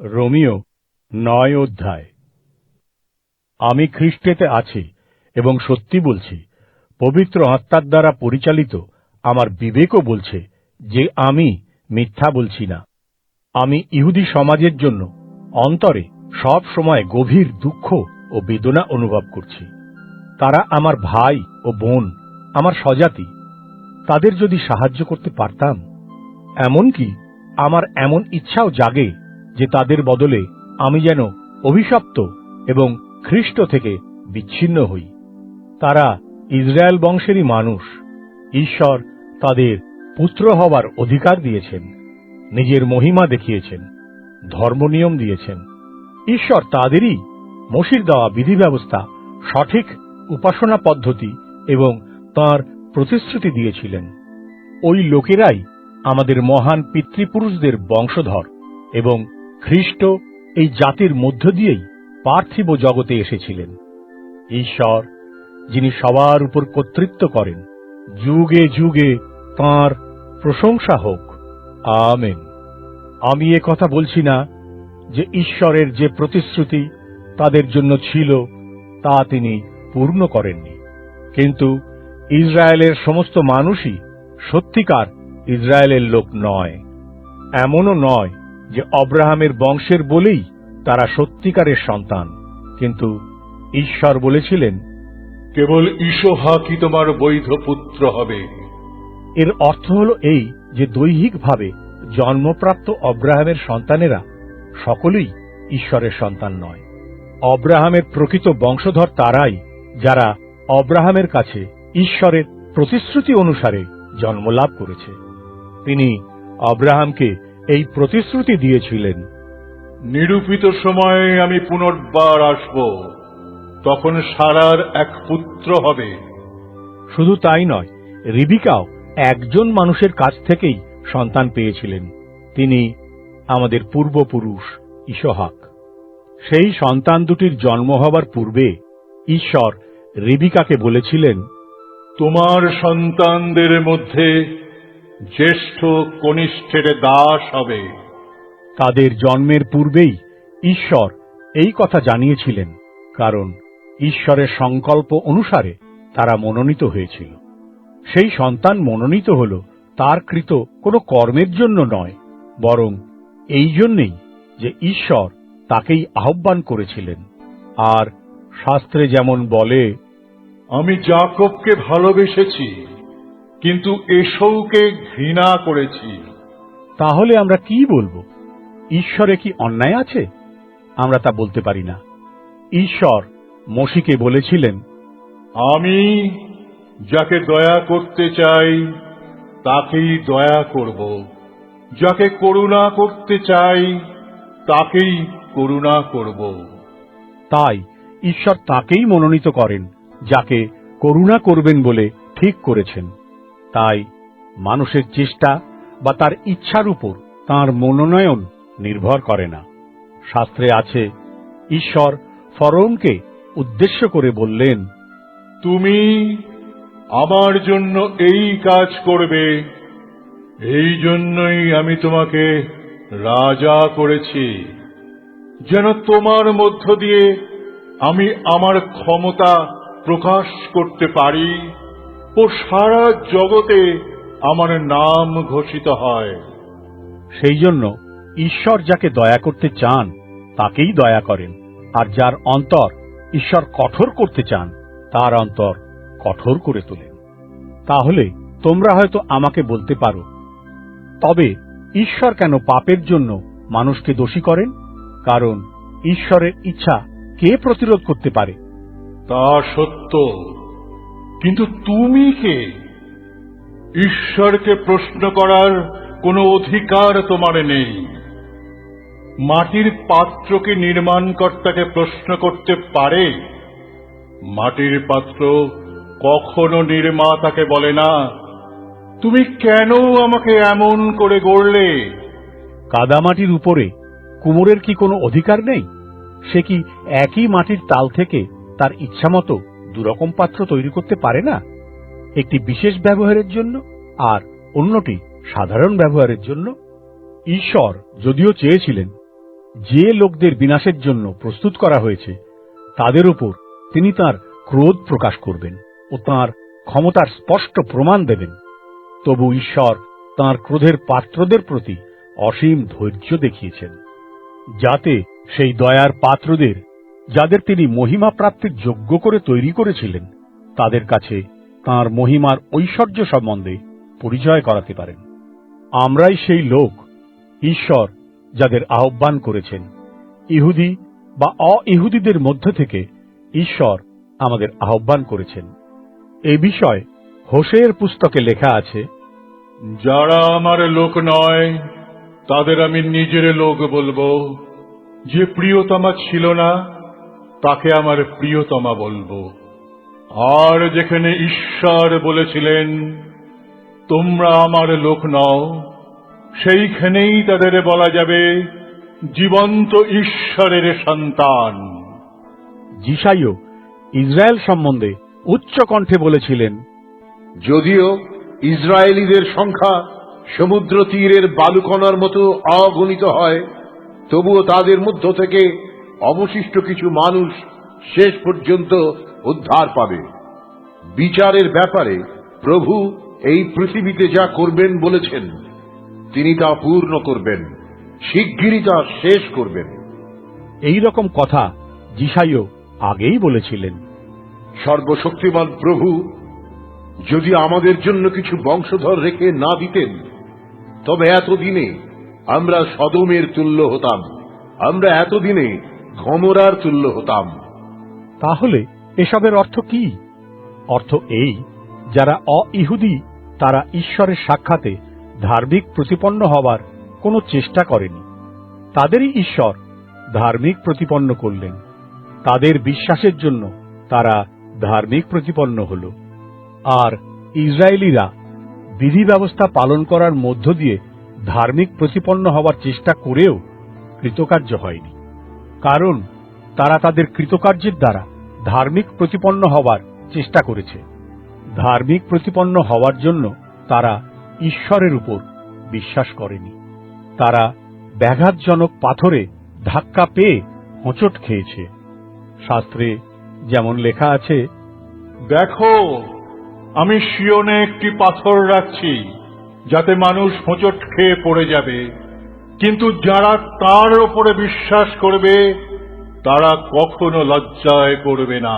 Romeo নয় অধ্যায়। আমি খ্রিস্টেতে আছি এবং সত্যি বলছি, পবিত্র আত্মার দ্বারা পরিচালিত আমার বিবেকও বলছে যে আমি মিথ্যা বলছি না। আমি ইহুদি সমাজের জন্য অন্তরে সব সময় গভীর দুঃখ ও বেদনা অনুভব করছি। তারা আমার ভাই ও বোন, আমার স্বজাতি, তাদের যদি সাহায্য করতে পারতাম, এমনকি আমার এমন ইচ্ছাও জাগে যে তাদের বদলে আমি যেন অভিশপ্ত এবং খ্রিস্ট থেকে বিচ্ছিন্ন হই। তারা ইসরায়েল বংশেরই মানুষ। ঈশ্বর তাদের পুত্র হবার অধিকার দিয়েছেন, নিজের মহিমা দেখিয়েছেন ধর্মনিয়ম দিয়েছেন। ঈশ্বর তাদেরই মসির দেওয়া বিধি ব্যবস্থা সঠিক উপাসনা পদ্ধতি এবং তার প্রতিশ্রুতি দিয়েছিলেন। ওই লোকেরাই আমাদের মহান পিতৃপুরুষদের বংশধর এবং খ্রিস্ট এই জাতির মধ্য দিয়েই পার্থিব জগতে এসেছিলেন। ঈশ্বর, যিনি সবার উপর কর্তৃত্ব করেন, যুগে যুগে তাঁর প্রশংসা হোক। আমেন। আমি এ কথা বলছি না যে ঈশ্বরের যে প্রতিশ্রুতি তাদের জন্য ছিল, তা তিনি পূর্ণ করেননি। কিন্তু ইসরায়েলের সমস্ত মানুষই সত্যিকার ইসরায়েলের লোক নয়, এমনও নয় যে অব্রাহামের বংশের বলেই তারা সত্যিকারের সন্তান। কিন্তু ঈশ্বর বলেছিলেন কেবল ঈশোহাকি তোমার বৈধ পুত্র হবে। এর অর্থ হল এই যে দৈহিকভাবে জন্মপ্রাপ্ত অব্রাহামের সন্তানেরা সকলেই ঈশ্বরের সন্তান নয়। অব্রাহামের প্রকৃত বংশধর তারাই যারা অব্রাহামের কাছে ঈশ্বরের প্রতিশ্রুতি অনুসারে জন্মলাভ করেছে। তিনি অব্রাহামকে এই প্রতিশ্রুতি দিয়েছিলেন। নিরূপিত সময়ে আমি পুনর্বার আসব। তখন সারার এক পুত্র হবে। শুধু তাই নয় রিবিকাও একজন মানুষের কাছ থেকেই সন্তান পেয়েছিলেন। তিনি আমাদের পূর্বপুরুষ ইসহাক। সেই সন্তান দুটির জন্ম হবার পূর্বে ঈশ্বর রিবিকাকে বলেছিলেন তোমার সন্তানদের মধ্যে জ্যেষ্ঠ কনিষ্ঠের দাস হবে। তাদের জন্মের পূর্বেই ঈশ্বর এই কথা জানিয়েছিলেন কারণ ঈশ্বরের সংকল্প অনুসারে তারা মনোনীত হয়েছিল। সেই সন্তান মনোনীত হল তার কৃত কোনো কর্মের জন্য নয় বরং এই জন্যেই যে ঈশ্বর তাকেই আহ্বান করেছিলেন। আর শাস্ত্রে যেমন বলে আমি জাকবকে ভালোবেসেছি। কিন্তু এসৌকে ঘৃণা করেছি। তাহলে আমরা কি বলব? ঈশ্বরে কি অন্যায় আছে? আমরা তা বলতে পারি না। ঈশ্বর মসিকে বলেছিলেন আমি যাকে দয়া করতে চাই তাকেই দয়া করব। যাকে করুণা করতে চাই তাকেই করুণা করব। তাই ঈশ্বর তাকেই মনোনীত করেন যাকে করুণা করবেন বলে ঠিক করেছেন। তাই মানুষের চেষ্টা বা তার ইচ্ছার উপর তার মনোনয়ন নির্ভর করে না। শাস্ত্রে আছে, ঈশ্বর ফরৌনকে উদ্দেশ্য করে বললেন, তুমি আমার জন্য এই কাজ করবে। এই জন্যই আমি তোমাকে রাজা করেছি। যেন তোমার মধ্য দিয়ে আমি আমার ক্ষমতা প্রকাশ করতে পারি। ও সারা জগতে আমার নাম ঘোষিত হয়। সেই জন্য ঈশ্বর যাকে দয়া করতে চান তাকেই দয়া করেন। আর যার অন্তর ঈশ্বর কঠোর করতে চান তার অন্তর কঠোর করে তোলেন। তাহলে তোমরা হয়তো আমাকে বলতে পারো তবে ঈশ্বর কেন পাপের জন্য মানুষকে দোষী করেন? কারণ ঈশ্বরের ইচ্ছা কে প্রতিরোধ করতে পারে? তা সত্য। কিন্তু তুমি কে? ঈশ্বরকে প্রশ্ন করার কোনো অধিকার তোমার নেই। মাটির পাত্রকে নির্মাণকর্তাকে প্রশ্ন করতে পারে? মাটির পাত্র কখনো নির্মাতাকে বলে না। তুমি কেন আমাকে এমন করে গড়লে? কাদামাটির উপরে কুমোরের কি কোনো অধিকার নেই? সে কি একই মাটির তাল থেকে তার ইচ্ছামতো দুরকম পাত্র তৈরি করতে পারে না। একটি বিশেষ ব্যবহারের জন্য আর অন্যটি সাধারণ ব্যবহারের জন্য। ঈশ্বর যদিও চেয়েছিলেন যে লোকদের বিনাশের জন্য প্রস্তুত করা হয়েছে, তাদের উপর তিনি তার ক্রোধ প্রকাশ করবেন ও তার ক্ষমতার স্পষ্ট প্রমাণ দেবেন। তবু ঈশ্বর তার ক্রোধের পাত্রদের প্রতি অসীম ধৈর্য দেখিয়েছেন, যাতে সেই দয়ার পাত্রদের যাদের তিনি মহিমা প্রাপ্তির যোগ্য করে তৈরি করেছিলেন, তাদের কাছে তার মহিমার ঐশ্বর্য সম্বন্ধে পরিচয় করাতে পারেন। আমরাই সেই লোক, ঈশ্বর, যাদের আহ্বান করেছেন। ইহুদি বা অ ইহুদিদের মধ্য থেকে ঈশ্বর আমাদের আহ্বান করেছেন। এ বিষয় হোসের পুস্তকে লেখা আছে, যারা আমার লোক নয়, তাদের আমি নিজের লোক বলব। যে প্রিয়তমা ছিল না তাকে আমার প্রিয়তমা বলব। আর যেখানে ঈশ্বর বলেছিলেন তোমরা আমার লোক নও সেইখানেই তাদের বলা যাবে জীবন্ত ঈশ্বরের সন্তান জিসাইও ইসরায়েল সম্বন্ধে উচ্চ কণ্ঠে বলেছিলেন যদিও ইসরায়েলিদের সংখ্যা সমুদ্র তীরের বালুকণার মতো অগণিত হয় তবুও তাদের মধ্য থেকে অবশিষ্ট কিছু মানুষ শেষ পর্যন্ত উদ্ধার পাবে। বিচারের ব্যাপারে প্রভু এই পৃথিবীতে যা করবেন বলেছেন তিনি তা পূর্ণ করবেন শিগগিরই তা শেষ করবেন। এই রকম কথা জিসাইও আগেই বলেছিলেন। সর্বশক্তিমান প্রভু যদি আমাদের জন্য কিছু বংশধর রেখে না দিতেন তবে এতদিনে আমরা সদমের তুল্য হতাম। আমরা এতদিনে ঘমরার তুল্য হতাম। তাহলে এসবের অর্থ কি? অর্থ এই, যারা অ ইহুদি তারা ঈশ্বরের সাক্ষাতে ধার্মিক প্রতিপন্ন হবার কোনো চেষ্টা করেনি। তাদেরই ঈশ্বর ধার্মিক প্রতিপন্ন করলেন। তাদের বিশ্বাসের জন্য তারা ধার্মিক প্রতিপন্ন হল। আর ইসরায়েলিরা বিধি ব্যবস্থা পালন করার মধ্য দিয়ে ধার্মিক প্রতিপন্ন হওয়ার চেষ্টা করেও কৃতকার্য হয়নি। কারণ তারা তাদের কৃতকার্যের দ্বারা ধার্মিক প্রতিপন্ন হওয়ার চেষ্টা করেছে। ধার্মিক প্রতিপন্ন হওয়ার জন্য তারা ঈশ্বরের উপর বিশ্বাস করেনি। তারা ব্যাঘাতজনক পাথরে ধাক্কা পেয়ে হোঁচট খেয়েছে। শাস্ত্রে যেমন লেখা আছে, দেখো, আমি শিওনে একটি পাথর রাখছি, যাতে মানুষ হোঁচট খেয়ে পড়ে যাবে। কিন্তু যারা তার ওপরে বিশ্বাস করবে তারা কখনো লজ্জায় করবে না।